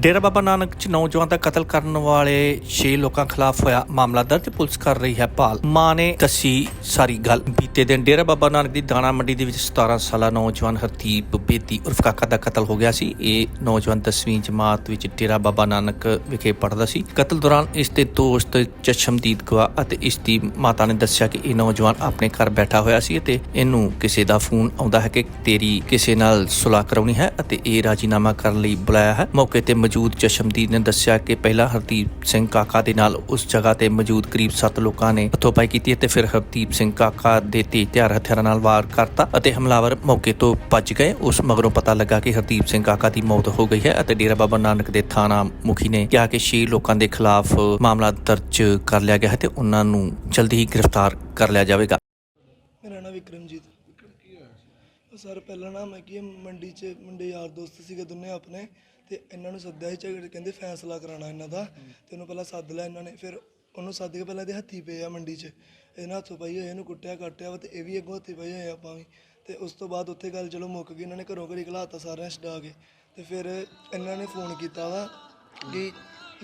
ਡੇਰਾ ਬਾਬਾ ਨਾਨਕ ਚ ਨੌਜਵਾਨ ਦਾ ਕਤਲ ਕਰਨ ਵਾਲੇ 6 ਲੋਕਾਂ ਖਿਲਾਫ ਹੋਇਆ ਮਾਮਲਾ ਦਰਜ, ਪੁਲਿਸ ਕਰ ਰਹੀ ਹੈ ਭਾਲ। ਮਾਂ ਨੇ ਦੱਸੀ ਸਾਰੀ ਗੱਲ। ਬੀਤੇ ਦਿਨ ਡੇਰਾ ਬਾਬਾ ਨਾਨਕ ਦੀ ਦਾਣਾ ਮੰਡੀ ਦੇ ਵਿੱਚ 17 ਸਾਲਾ ਨੌਜਵਾਨ ਹਰਦੀਪ ਬੇਦੀ ਉਰਫ ਕਾਕਾ ਦਾ ਕਤਲ ਹੋ ਗਿਆ ਸੀ। ਇਹ ਨੌਜਵਾਨ 10ਵੀਂ ਜਮਾਤ ਵਿੱਚ ਡੇਰਾ ਬਾਬਾ ਨਾਨਕ ਵਿਖੇ ਪੜ੍ਹਦਾ ਸੀ। ਕਤਲ ਦੌਰਾਨ ਇਸ ਦੇ ਦੋਸਤ ਚਸ਼ਮਦੀਦ ਗਵਾ ਅਤੇ ਇਸ ਦੀ ਮਾਤਾ ਨੇ ਦੱਸਿਆ ਕਿ ਇਹ ਨੌਜਵਾਨ ਆਪਣੇ ਘਰ ਬੈਠਾ ਹੋਇਆ ਸੀ ਅਤੇ ਇਹਨੂੰ ਕਿਸੇ ਦਾ ਫੋਨ ਆਉਂਦਾ ਹੈ ਕਿ ਤੇਰੀ ਕਿਸੇ ਨਾਲ ਸੁਲਾਹ ਕਰਾਉਣੀ ਹੈ ਅਤੇ ਇਹ ਰਾਜੀਨਾਮਾ ਕਰਨ ਲਈ ਬੁਲਾਇਆ ਹੈ। ਮੌਕੇ ਤੇ ਮੌਜੂਦ ਚਸ਼ਮਦੀਦ ਨੇ ਦੱਸਿਆ ਕਿ ਪਹਿਲਾਂ ਹਰਦੀਪ ਸਿੰਘ ਕਾਕਾ ਦੇ ਨਾਲ ਉਸ ਜਗ੍ਹਾ ਤੇ ਮੌਜੂਦ ਕਰੀਬ 7 ਲੋਕਾਂ ਨੇ ਹੱਥੋਂਬਾਈ ਕੀਤੀ ਅਤੇ ਫਿਰ ਹਰਦੀਪ ਸਿੰਘ ਕਾਕਾ ਦੇ ਤੇਜ਼ ਧਾਰ ਹਥਿਆਰਾਂ ਨਾਲ ਵਾਰ ਕਰਤਾ ਅਤੇ ਹਮਲਾਵਰ ਮੌਕੇ ਤੋਂ ਭੱਜ ਗਏ। ਉਸ ਮਗਰੋਂ ਪਤਾ ਲੱਗਾ ਕਿ ਹਰਦੀਪ ਸਿੰਘ ਕਾਕਾ ਦੀ ਮੌਤ ਹੋ ਗਈ ਹੈ ਅਤੇ ਡੇਰਾ ਬਾਬਾ ਨਾਨਕ ਦੇ ਥਾਣਾ ਮੁਖੀ ਨੇ ਕਿਹਾ ਕਿ 6 ਲੋਕਾਂ ਦੇ ਖਿਲਾਫ ਮਾਮਲਾ ਦਰਜ ਕਰ ਲਿਆ ਗਿਆ ਹੈ ਤੇ ਉਹਨਾਂ ਨੂੰ ਜਲਦੀ ਹੀ ਗ੍ਰਿਫਤਾਰ ਕਰ ਲਿਆ ਜਾਵੇਗਾ। ਮੇਰਾ ਨਾਮ ਵਿਕਰਮਜੀਤ ਸਰ, ਪਹਿਲਾਂ ਨਾ ਮੈਂ ਕੀ ਮੰਡੀ 'ਚ ਮੁੰਡੇ ਯਾਰ ਦੋਸਤ ਸੀਗੇ ਦੋਨੇ ਆਪਣੇ। ਤੇ ਇਹਨਾਂ ਨੂੰ ਸੱਦਿਆ ਸੀ ਝਗੜੇ ਕਹਿੰਦੇ ਫੈਸਲਾ ਕਰਾਉਣਾ ਇਹਨਾਂ ਦਾ। ਤੇ ਉਹਨੂੰ ਪਹਿਲਾਂ ਸੱਦ ਲਿਆ ਇਹਨਾਂ ਨੇ, ਫਿਰ ਉਹਨੂੰ ਸੱਦ ਕੇ ਪਹਿਲਾਂ ਇਹਦੇ ਹੱਥੀ ਪਏ ਆ ਮੰਡੀ 'ਚ। ਇਹਨਾਂ ਹੱਥੋਂ ਪਈ ਹੋਏ ਇਹਨੂੰ ਕੁੱਟਿਆ, ਕੱਟਿਆ ਵਾ ਤੇ ਇਹ ਵੀ ਅੱਗੋਂ ਹੱਥੀ ਪਏ ਹੋਏ ਆ ਆਪਾਂ ਵੀ। ਤੇ ਉਸ ਤੋਂ ਬਾਅਦ ਉੱਥੇ ਗੱਲ ਚਲੋ ਮੁੱਕ ਗਈ, ਇਹਨਾਂ ਨੇ ਘਰੋਂ ਘਰੀ ਘਲਾਤਾ ਸਾਰਿਆਂ ਛਡਾ ਕੇ। ਤੇ ਫਿਰ ਇਹਨਾਂ ਨੇ ਫੋਨ ਕੀਤਾ ਵਾ ਕਿ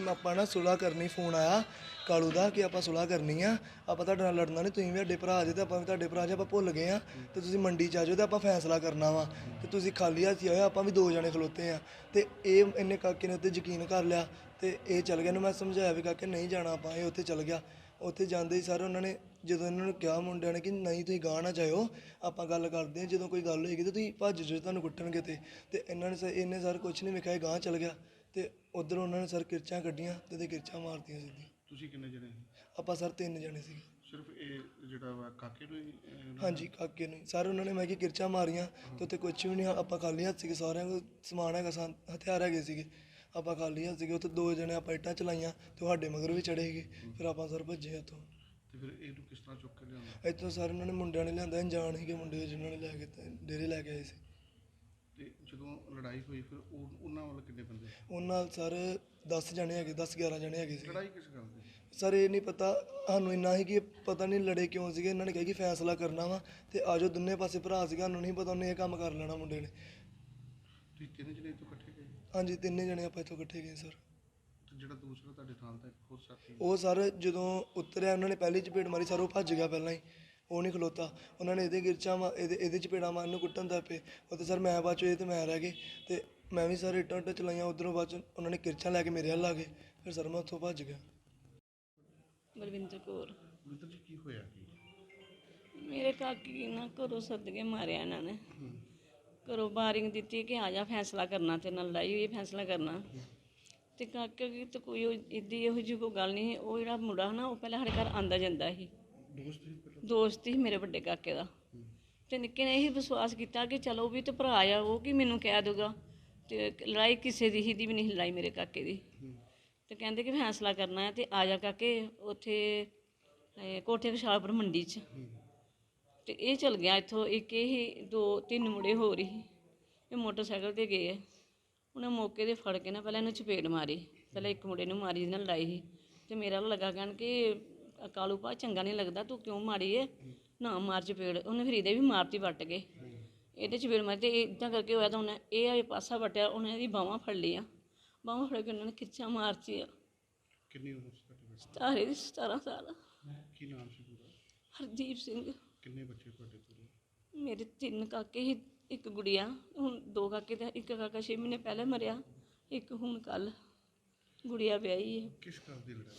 ਆਪਾਂ ਨਾ ਸੁਲਾਹ ਕਰਨੀ, ਫੋਨ ਆਇਆ ਕਾਲੂ ਦਾ ਕਿ ਆਪਾਂ ਸੁਲਾਹ ਕਰਨੀ ਆ। ਆਪਾਂ ਤੁਹਾਡੇ ਨਾਲ ਲੜਨਾ ਨਹੀਂ, ਤੁਸੀਂ ਵੀ ਸਾਡੇ ਭਰਾ ਜੇ ਤੇ ਆਪਾਂ ਵੀ ਤੁਹਾਡੇ ਭਰਾ ਜੇ, ਆਪਾਂ ਭੁੱਲ ਗਏ ਆ। ਤੇ ਤੁਸੀਂ ਮੰਡੀ ਚ ਆ ਜਾਓ ਤੇ ਆਪਾਂ ਫੈਸਲਾ ਕਰਨਾ ਵਾ। ਤੇ ਤੁਸੀਂ ਖਾਲੀ ਹੱਥੀ ਆਏ ਆਪਾਂ ਵੀ ਦੋ ਜਣੇ ਖਲੋਤੇ ਆ। ਤੇ ਇਹ ਇਹਨੇ ਕਾਕੇ ਨੇ ਉੱਤੇ ਯਕੀਨ ਕਰ ਲਿਆ ਤੇ ਇਹ ਚੱਲ ਗਿਆ। ਇਹਨੂੰ ਮੈਂ ਸਮਝਾਇਆ ਵੀ ਕਾਕੇ ਨਹੀਂ ਜਾਣਾ ਆਪਾਂ, ਇਹ ਉੱਥੇ ਚੱਲ ਗਿਆ। ਉੱਥੇ ਜਾਂਦੇ ਹੀ ਸਾਰੇ ਉਹਨਾਂ ਨੇ, ਜਦੋਂ ਇਹਨਾਂ ਨੂੰ ਕਿਹਾ ਮੁੰਡਿਆਂ ਨੇ ਕਿ ਨਹੀਂ ਤੁਸੀਂ ਗਾਹ ਨਾ ਜਾਇਓ, ਆਪਾਂ ਗੱਲ ਕਰਦੇ ਹਾਂ। ਜਦੋਂ ਕੋਈ ਗੱਲ ਹੋਏਗੀ ਤੇ ਤੁਸੀਂ ਭੱਜ ਜਾਓ ਤੁਹਾਨੂੰ ਕੁੱਟਣਗੇ ਤੇ। ਤੇ ਇਹਨਾਂ ਨੇ ਸ- ਇਹਨੇ ਸਰ ਕੁਝ ਨਹੀਂ ਵੇਖਿਆ, ਇਹ ਗਾਹ ਚੱਲ ਗਿਆ। ਤੇ ਉਧਰ ਉਹਨਾਂ ਨੇ ਸਰ ਕਿਰਚਾਂ ਕੱਢੀਆਂ ਤੇ ਤੇ ਕਿਰਚਾਂ ਮਾਰਤੀਆਂ ਸਿੱਧੀਆਂ। ਤੁਸੀਂ ਕਿੰਨੇ ਜਣੇ ਸੀ? ਆਪਾਂ ਸਰ ਤਿੰਨ ਜਣੇ ਸੀਗੇ। ਸਿਰਫ ਇਹ ਜਿਹੜਾ ਵਾ ਕਾਕੇ ਨੂੰ ਹੀ ਹਾਂਜੀ ਕਾਕੇ ਨੂੰ ਸਰ ਉਹਨਾਂ ਨੇ ਮੈਂ ਕਿ ਕਿਰਚਾਂ ਮਾਰੀਆਂ ਤੇ ਉੱਥੇ ਕੁਝ ਵੀ ਨਹੀਂ ਆਪਾਂ ਖਾਲੀ ਹੱਥ ਸੀਗੇ ਸਾਰਿਆਂ ਕੋਲ ਸਮਾਨ ਹੈਗਾ ਸਨ ਹਥਿਆਰ ਹੈਗੇ ਸੀਗੇ। ਆਪਾਂ ਖਾਲੀ ਹੱਥ ਸੀਗੇ ਉੱਥੇ ਦੋ ਜਣੇ ਆਪਾਂ ਇੱਟਾਂ ਚਲਾਈਆਂ ਤੁਹਾਡੇ ਮਗਰ ਵੀ ਚੜੇ ਸੀਗੇ। ਫਿਰ ਆਪਾਂ ਸਰ ਭੱਜੇ ਉੱਥੋਂ। ਤੇ ਫਿਰ ਇਹਨੂੰ ਕਿਸ ਤਰ੍ਹਾਂ ਚੁੱਕ ਕੇ ਲਿਆਉਂਦਾ? ਇੱਥੋਂ ਸਰ ਉਹਨਾਂ ਨੇ ਮੁੰਡਿਆਂ ਨੇ ਲਿਆਂਦਾ ਅਣਜਾਣ ਸੀਗੇ ਮੁੰਡੇ ਜਿਨ੍ਹਾਂ ਨੇ ਲੈ ਕੇ ਤੇ ਡੇਰੇ ਲੈ ਕੇ ਆਏ ਸੀ। ਤੇ ਜਦੋਂ ਲੜਾਈ ਹੋਈ ਫਿਰ ਉਹ ਉਹਨਾਂ ਵੱਲ ਕਿੰਨੇ ਬੰਦੇ? ਉਹਨਾਂ ਨਾਲ ਸਰ 10 ਜਣੇ ਹੈਗੇ 10 11 ਜਣੇ ਹੈਗੇ ਸੀ। ਲੜਾਈ ਕਿਸ ਗੱਲ ਦੀ? ਸਰ ਇਹ ਨਹੀਂ ਪਤਾ ਸਾਨੂੰ ਇੰਨਾ ਹੀ ਕਿ ਪਤਾ ਨਹੀਂ ਲੜੇ ਕਿਉਂ ਸੀਗੇ। ਇਹਨਾਂ ਨੇ ਕਿਹਾ ਕਿ ਫੈਸਲਾ ਕਰਨਾ ਵਾ ਤੇ ਆਜੋ ਦੋਨੇ ਪਾਸੇ ਭਰਾ ਸੀਗਾ। ਸਾਨੂੰ ਨਹੀਂ ਪਤਾ ਉਹਨੇ ਇਹ ਕੰਮ ਕਰ ਲੈਣਾ ਮੁੰਡੇ ਨੇ। ਤੁਸੀਂ ਤਿੰਨ ਜਣੇ ਇੱਥੋਂ ਇਕੱਠੇ ਗਏ? ਹਾਂਜੀ ਤਿੰਨੇ ਜਣੇ ਆਪਾਂ ਇੱਥੋਂ ਇਕੱਠੇ ਗਏ ਸਰ। ਤੇ ਜਿਹੜਾ ਦੂਸਰਾ ਤੁਹਾਡੇ ਨਾਲ ਦਾ ਇੱਕ ਹੋਰ ਸਾਥੀ ਉਹ ਸਰ ਜਦੋਂ ਉਤਰਿਆ ਉਹਨਾਂ ਨੇ ਪਹਿਲੀ ਚਪੇੜ ਮਾਰੀ ਸਰ ਉਹ ਭੱਜ ਗਿਆ ਪਹਿਲਾਂ ਹੀ। ਉਹ ਨਹੀਂ ਖਲੋਤਾ। ਉਹਨਾਂ ਨੇ ਇਹਦੇ ਗਿਰਚਾਂ ਮਾ ਇਹਦੇ ਇਹਦੇ ਚਪੇੜਾਂ ਮਾਰਨ ਨੂੰ ਕੁੱਟਣ ਦਾ ਪਏ। ਉਹ ਤੇ ਸਰ ਮੈਂ ਬਾਅਦ ਚੋਂ ਇਹ ਤੇ ਮੈਂ ਰਹਿ ਗਏ ਤੇ ਮੈਂ ਵੀ ਸਰ ਇੱਟਾਂ ਉੱਟਾਂ ਚਲਾਈਆਂ। ਉਧਰੋਂ ਬਾਅਦ ਚ ਉਹਨਾਂ ਨੇ ਕਿਰਚਾਂ ਲੈ ਕੇ ਮੇਰੇ ਹੱਲ ਆ ਗਏ। ਫਿਰ ਸਰ ਮੈਂ ਉੱਥੋਂ ਭੱਜ ਗਿਆ। ਬਲਵਿੰਦਰ ਕੌਰ। ਮਿੱਤਰ ਜੀ ਕੀ ਹੋਇਆ ਕੀ? ਮੇਰੇ ਕਾਕੀ ਨਾ ਘਰੋਂ ਸੱਦ ਕੇ ਮਾਰਿਆ ਇਹਨਾਂ ਨੇ। ਘਰੋਂ ਬਾਰਿੰਗ ਦਿੱਤੀ ਕਿ ਆ ਜਾ ਫੈਸਲਾ ਕਰਨਾ ਤੇ ਨਾਲ ਲੜਾਈ ਹੋਈ ਫੈਸਲਾ ਕਰਨਾ। ਤੇ ਕਾਕੇ ਦੀ ਤਾਂ ਕੋਈ ਇੱਦੀ ਇਹੋ ਜਿਹੀ ਕੋਈ ਗੱਲ ਨਹੀਂ ਉਹ ਜਿਹੜਾ ਮੁੰਡਾ ਨਾ ਉਹ ਪਹਿਲਾਂ ਸਾਡੇ ਘਰ ਆਂਦਾ ਜਾਂਦਾ ਸੀ। ਦੋਸਤ ਹੀ ਪਹਿਲਾਂ ਦੋਸਤ ਸੀ ਮੇਰੇ ਵੱਡੇ ਕਾਕੇ ਦਾ। ਤੇ ਨਿੱਕੇ ਨੇ ਇਹ ਵਿਸ਼ਵਾਸ ਕੀਤਾ ਕਿ ਚਲੋ ਵੀ ਤੇ ਭਰਾ ਆ ਉਹ ਕੀ ਮੈਨੂੰ ਕਹਿ ਦੂਗਾ ਤੇ ਲੜਾਈ ਕਿਸੇ ਦੀ ਹੀ ਦੀ ਵੀ ਨਹੀਂ ਲੜਾਈ ਮੇਰੇ ਕਾਕੇ ਦੀ। ਤੇ ਕਹਿੰਦੇ ਕਿ ਫੈਸਲਾ ਕਰਨਾ ਹੈ ਤੇ ਆ ਜਾ ਕਾਕੇ ਉੱਥੇ ਇਹ ਕੋਠੇ ਵਿਸ਼ਾਲਪੁਰ ਮੰਡੀ 'ਚ। ਤੇ ਇਹ ਚਲ ਗਿਆ ਇੱਥੋਂ ਇੱਕ ਇਹ ਦੋ ਤਿੰਨ ਮੁੰਡੇ ਹੋ। ਰਹੀ ਇਹ ਮੋਟਰਸਾਈਕਲ ਤੇ ਗਏ ਆ। ਉਹਨੇ ਮੌਕੇ ਤੇ ਫੜ ਕੇ ਨਾ ਪਹਿਲਾਂ ਇਹਨੂੰ ਚਪੇੜ ਮਾਰੀ। ਪਹਿਲਾਂ ਇੱਕ ਮੁੰਡੇ ਨੂੰ ਮਾਰੀ ਜਿਹਦੇ ਨਾਲ ਲੜਾਈ ਸੀ। ਤੇ ਮੇਰਾ ਲੱਗਾ ਕਹਿਣ ਕਿ ਕਾਲੂ ਪਾ ਚੰਗਾ ਨਹੀਂ ਲੱਗਦਾ ਤੂੰ ਕਿਉਂ ਮਾਰੀ ਏ? ਨਾ ਮਾਰ ਚਪੇੜ। ਉਹਨੇ ਫਿਰ ਇਹਦੇ ਵੀ ਮਾਰਤੀ ਵੱਟ ਕੇ। ਇਹਦੇ ਚਪੇੜ ਮਾਰੀ ਤੇ ਇਦਾਂ ਕਰਕੇ ਹੋਇਆ ਤਾਂ ਉਹਨੇ ਇਹ ਆਏ ਪਾਸਾ ਵਟਿਆ ਉਹਨੇ ਇਹਦੀ ਬਾਹਾਂ ਫੜ ਲਈਆਂ। ਬਾਹਾਂ ਫੜ ਕੇ ਉਹਨਾਂ ਨੇ ਖਿੱਚਾਂ ਮਾਰਤੀਆਂ। ਕਿੰਨੀ ਉਮਰ ਸੀ ਤੁਹਾਡੇ ਬੱਚੇ ਸਤਾਰੇ ਦੀ 17 ਸਾਲ। ਕੀ ਨਾਮ ਸੀ ਪੂਰਾ ਹਰਦੀਪ ਸਿੰਘ। ਕਿੰਨੇ ਬੱਚੇ ਤੁਹਾਡੇ ਪੂਰੇ? ਮੇਰੇ ਤਿੰਨ ਕਾਕੇ ਸੀ ਇੱਕ ਗੁੜੀਆ ਹੁਣ ਦੋ ਕਾਕੇ ਤੇ ਇੱਕ ਕਾਕਾ 6 ਮਹੀਨੇ ਪਹਿਲੇ ਮਰਿਆ ਇੱਕ ਹੁਣ ਕੱਲ ਗੁੜੀਆ ਵਿਆਹੀ ਹੈ। ਕਿਸ ਗੱਲ ਦੀ ਲੜਾਈ?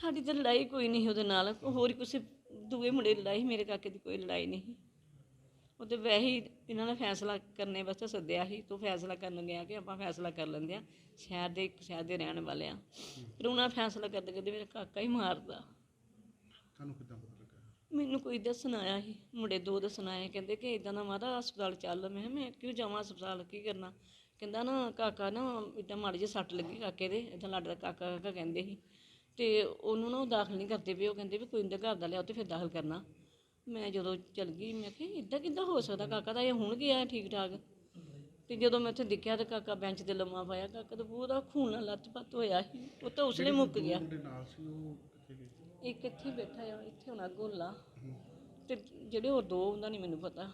ਸਾਡੀ ਤਾਂ ਲੜਾਈ ਕੋਈ ਨਹੀਂ ਉਹਦੇ ਨਾਲ। ਹੋਰ ਹੀ ਕਿਸੇ ਦੂਏ ਮੁੰਡੇ ਦੀ ਲੜਾਈ ਮੇਰੇ ਕਾਕੇ ਦੀ ਕੋਈ ਲੜਾਈ ਨਹੀਂ। ਉਹ ਤੇ ਵੈਸੇ ਹੀ ਇਹਨਾਂ ਨੇ ਫੈਸਲਾ ਕਰਨੇ ਵਾਸਤੇ ਸੱਦਿਆ ਸੀ। ਤੂੰ ਫੈਸਲਾ ਕਰਨ ਗਿਆ ਕਿ ਆਪਾਂ ਫੈਸਲਾ ਕਰ ਲੈਂਦੇ ਆ। ਸ਼ਹਿਰ ਦੇ ਇੱਕ ਸ਼ਹਿਰ ਦੇ ਰਹਿਣ ਵਾਲੇ ਆ। ਫਿਰ ਉਹਨਾਂ ਫੈਸਲਾ ਕਰਦੇ ਕਰਦੇ ਮੇਰਾ ਕਾਕਾ ਹੀ ਮਾਰਦਾ। ਤੁਹਾਨੂੰ ਕਿੱਦਾਂ ਪਤਾ ਲੱਗਾ? ਮੈਨੂੰ ਕੋਈ ਦੱਸਣ ਆਇਆ ਸੀ। ਮੁੰਡੇ ਦੋ ਦੱਸਣ ਆਏ ਕਹਿੰਦੇ ਕਿ ਇਦਾਂ ਦਾ ਮਾਤਾ ਹਸਪਤਾਲ ਚੱਲ। ਮੈਂ ਕਿਹਾ ਮੈਂ ਕਿਉਂ ਜਾਵਾਂ ਹਸਪਤਾਲ? ਕੀ ਕਰਨਾ? ਕਹਿੰਦਾ ਨਾ ਕਾਕਾ ਨਾ ਇਦਾਂ ਮਾੜੀ ਜਿਹੀ ਸੱਟ ਲੱਗੀ ਕਾਕੇ ਦੇ। ਇਦਾਂ ਲਾਡਾ ਕਾਕਾ ਕਾਕਾ ਕਹਿੰਦੇ ਸੀ। ਤੇ ਉਹਨੂੰ ਨਾ ਉਹ ਦਾਖਲ ਨਹੀਂ ਕਰਦੇ ਪਏ ਉਹ ਕਹਿੰਦੇ ਵੀ ਕੋਈ ਨਹੀਂ ਘਰ ਦਾ ਲਿਆਓ ਤੇ ਫਿਰ ਦਾਖਲ ਕਰਨਾ। ਮੈਂ ਜਦੋਂ ਚਲ ਗਈ ਮੈਂ ਕਿਹਾ ਇਦਾਂ ਕਿੱਦਾਂ ਹੋ ਸਕਦਾ? ਕਾਕਾ ਤਾਂ ਇਹ ਹੁਣ ਗਿਆ ਠੀਕ ਠਾਕ ਤੇ ਜਦੋਂ ਮੈਂ ਉੱਥੇ ਦੇਖਿਆ ਤੇ ਕਾਕਾ ਬੈਂਚ ਤੇ ਲੰਮਾ ਪਿਆ ਕਾਕਾ ਤਾਂ ਪੂਰਾ ਖੂਨ ਨਾਲ ਲੱਤ-ਪੱਤ ਹੋਇਆ ਸੀ। ਉਹ ਤਾਂ ਉਸਲੇ ਮੁੱਕ ਗਿਆ। ਇੱਕ ਇੱਥੇ ਬੈਠਾ ਆ ਇੱਥੇ ਹੋਣਾ ਗੋਲਾ। ਤੇ ਜਿਹੜੇ ਉਹ ਦੋ ਹੁੰਦਾ ਨਹੀਂ ਮੈਨੂੰ ਪਤਾ।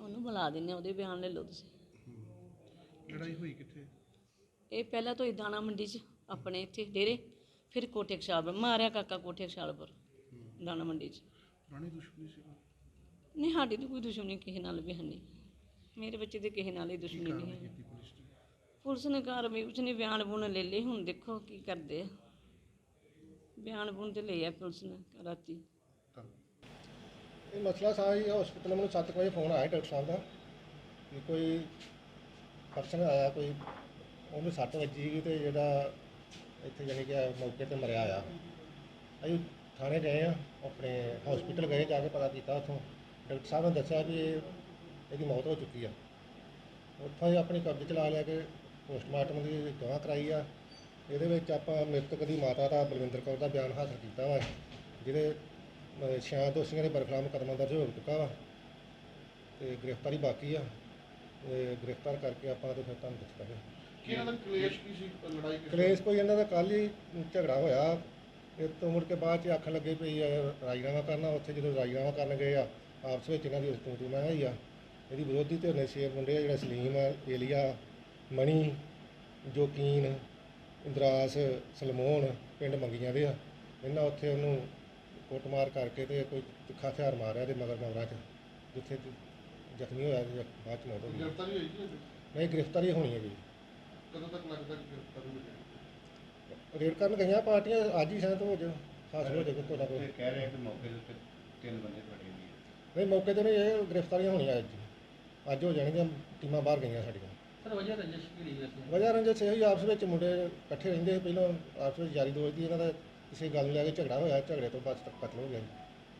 ਉਹਨੂੰ ਬੁਲਾ ਆ ਉਹਦੇ ਬਿਆਨ ਲੈ ਲਓ ਤੁਸੀਂ। ਲੜਾਈ ਹੋਈ ਕਿੱਥੇ? ਇਹ ਪਹਿਲਾਂ ਤੋਂ ਹੀ ਦਾਣਾ ਮੰਡੀ 'ਚ। ਆਪਣੇ ਇੱਥੇ ਡੇਰੇ ਫਿਰ ਕੋਠੇ ਖਸ਼ਾਲਪੁਰ ਮਾਰਿਆ ਕਾਕਾ ਕੋਠੇ ਖਸ਼ਾਲਪੁਰ ਦਾਣਾ ਮੰਡੀ 'ਚ। ਪੁਰਾਣੀ ਦੁਸ਼ਮਣੀ ਸੀ ਨਹੀਂ ਸਾਡੀ ਤਾਂ ਕੋਈ ਦੁਸ਼ਮਣੀ ਕਿਸੇ ਨਾਲ ਵੀ ਹੈ ਨਹੀਂ। ਮੇਰੇ ਬੱਚੇ ਦੇ ਕਿਸੇ ਨਾਲ ਹੀ ਦੁਸ਼ਮਣੀ ਨਹੀਂ ਹੈ ਕੀਤੀ ਪੁਲਿਸ ਨੇ? ਪੁਲਿਸ ਨੇ ਕਾਰਵਾਈ ਉਸ ਨੇ ਬਿਆਨ ਬੁਣ ਲੈ ਲਏ ਹੁਣ ਦੇਖੋ ਕੀ ਕਰਦੇ ਆ। ਬਿਆਨ ਬੁਣ ਤੇ ਲਿਆ ਪੁਲਿਸ ਨੇ ਰਾਤੀ। ਇਹ ਮਸਲਾ ਸਾਰਾ ਜੀ ਹਸਪੀਟਲ ਮੈਨੂੰ 7 ਵਜੇ ਫੋਨ ਆਇਆ ਡਾਕਟਰ ਸਾਹਿਬ ਦਾ ਕਿ ਕੋਈ ਪਰਸਨ ਆਇਆ ਕੋਈ ਉਹਨੂੰ ਸੱਟ ਵੱਜੀ ਤੇ ਜਿਹੜਾ ਇੱਥੇ ਜਾਣੀ ਕਿ ਮੌਕੇ ਤੇ ਮਰਿਆ ਆ। ਅਸੀਂ ਥਾਣੇ ਗਏ ਆ ਆਪਣੇ ਹਸਪੀਟਲ ਗਏ ਜਾ ਕੇ ਪਤਾ ਕੀਤਾ ਉੱਥੋਂ। ਡਾਕਟਰ ਸਾਹਿਬ ਨੇ ਦੱਸਿਆ ਵੀ ਇਹ- ਇਹਦੀ ਮੌਤ ਹੋ ਚੁੱਕੀ ਆ। ਉੱਥੋਂ ਹੀ ਆਪਣੀ ਕਬਜ਼ੇ 'ਚ ਲਾ ਲਿਆ ਕਿ ਪੋਸਟਮਾਰਟਮ ਦੀ ਗਵਾਹ ਕਰਾਈ ਆ। ਇਹਦੇ ਵਿੱਚ ਆਪਾਂ ਮ੍ਰਿਤਕ ਦੀ ਮਾਤਾ ਦਾ ਬਲਵਿੰਦਰ ਕੌਰ ਦਾ ਬਿਆਨ ਹਾਸਲ ਕੀਤਾ ਵਾ ਜਿਹਦੇ ਅਹ, ਛਿਆਂ ਦੋਸ਼ੀਆਂ ਦੇ ਬਰਖਲਾਫ ਮੁਕੱਦਮਾ ਦਰਜ ਹੋ ਚੁੱਕਾ ਵਾ। ਤੇ ਗ੍ਰਿਫਤਾਰੀ ਬਾਕੀ ਆ। ਗ੍ਰਿਫਤਾਰ ਕਰਕੇ ਆਪਾਂ ਤੇ ਫਿਰ ਤੁਹਾਨੂੰ ਦੱਸਾਂਗੇ ਕੀ ਇਹਨਾਂ ਦਾ ਕਲੇਸ਼ ਕੀ ਸੀ ਲੜਾਈ ਕਿਸ ਕਲੇਸ਼ ਕੋਈ ਇਹਨਾਂ ਦਾ ਕੱਲ ਹੀ ਝਗੜਾ ਹੋਇਆ। ਇਹ ਤੋਂ ਮੁੜ ਕੇ ਬਾਅਦ ਚ ਆਖਣ ਲੱਗੇ ਵੀ ਰਾਜੀਨਾਮਾ ਕਰਨਾ। ਉੱਥੇ ਜਦੋਂ ਰਾਜੀਨਾਮਾ ਕਰਨ ਗਏ ਆ ਆਪਸ ਵਿੱਚ ਇਹਨਾਂ ਦੀ ਤੂੰ ਤੂੰ ਮੈਂ ਹੋਈ ਆ। ਇਹਦੀ ਵਿਰੋਧੀ ਤੇ ਨੇ ਛੇ ਮੁੰਡੇ ਆ ਜਿਹੜਾ ਸਲੀਮ ਆ ਏਲੀਆ ਮਣੀ ਜੋਕੀਨ ਇੰਦਰਾਸ ਸਲਮੋਨ ਪਿੰਡ ਮੰਗੀਆਂ ਦੇ ਆ। ਇਹਨਾਂ ਉੱਥੇ ਉਹਨੂੰ ਕੁੱਟਮਾਰ ਕਰਕੇ ਤੇ ਕੋਈ ਤਿੱਖਾ ਹਥਿਆਰ ਮਾਰਿਆ ਤੇ ਮਗਰ ਮਗਰਾਂ ਚ ਜਿੱਥੇ ਜ਼ਖਮੀ ਹੋਇਆ ਤੇ ਬਾਅਦ ਚ ਮੌਤ ਹੋ ਗਈ। ਗ੍ਰਿਫਤਾਰੀ ਹੋਈ ਜੀ? ਨਹੀਂ? ਗ੍ਰਿਫਤਾਰੀ ਹੋਣੀ ਹੈ ਜੀ। ਕਦੋਂ ਤੱਕ ਲੱਗਦਾ ਕਿ ਗ੍ਰਿਫਤਾਰੀ ਹੋ? ਜਾਏਗੀ ਰੇਡ ਕਰਨ ਗਈਆਂ ਪਾਰਟੀਆਂ ਅੱਜ ਹੀ ਸ਼ਾਇਦ ਹੋ ਜਾ ਹਾਸਲ ਹੋ ਜਾਵੇ ਕੋਈ। ਨਾ ਕੋਈ ਕਹਿ ਰਹੇ ਕਿ ਮੌਕੇ ਦੇ ਉੱਤੇ ਤਿੰਨ ਬੰਦੇ ਫੜੇ ਗਏ। ਨਹੀਂ ਮੌਕੇ ਤੇ ਨਹੀਂ ਇਹ ਗ੍ਰਿਫਤਾਰੀਆਂ ਹੋਣੀਆਂ ਅੱਜ। ਅੱਜ ਹੋ ਜਾਣਗੀਆਂ ਟੀਮਾਂ ਬਾਹਰ ਗਈਆਂ ਸਾਡੀਆਂ। ਸਰ ਵਜ੍ਹਾ ਰੰਜਿਸ਼ ਕੀ ਰਹੀ ਵੈਸੇ ਵਜ੍ਹਾ ਰੰਜਨ ਸੇ ਹੀ ਆਪਸ ਵਿੱਚ ਮੁੰਡੇ ਇਕੱਠੇ ਰਹਿੰਦੇ ਸੀ ਪਹਿਲਾਂ ਆਪਸ ਵਿੱਚ ਯਾਰੀ ਦੋਸਤੀ ਇਹਨਾਂ ਦਾ ਕਿਸੇ ਗੱਲ ਨੂੰ ਲੈ ਕੇ ਝਗੜਾ ਹੋਇਆ ਝਗੜੇ ਤੋਂ ਬਾਅਦ ਤੱਕ ਕਤਲ ਹੋ ਗਿਆ ਜੀ।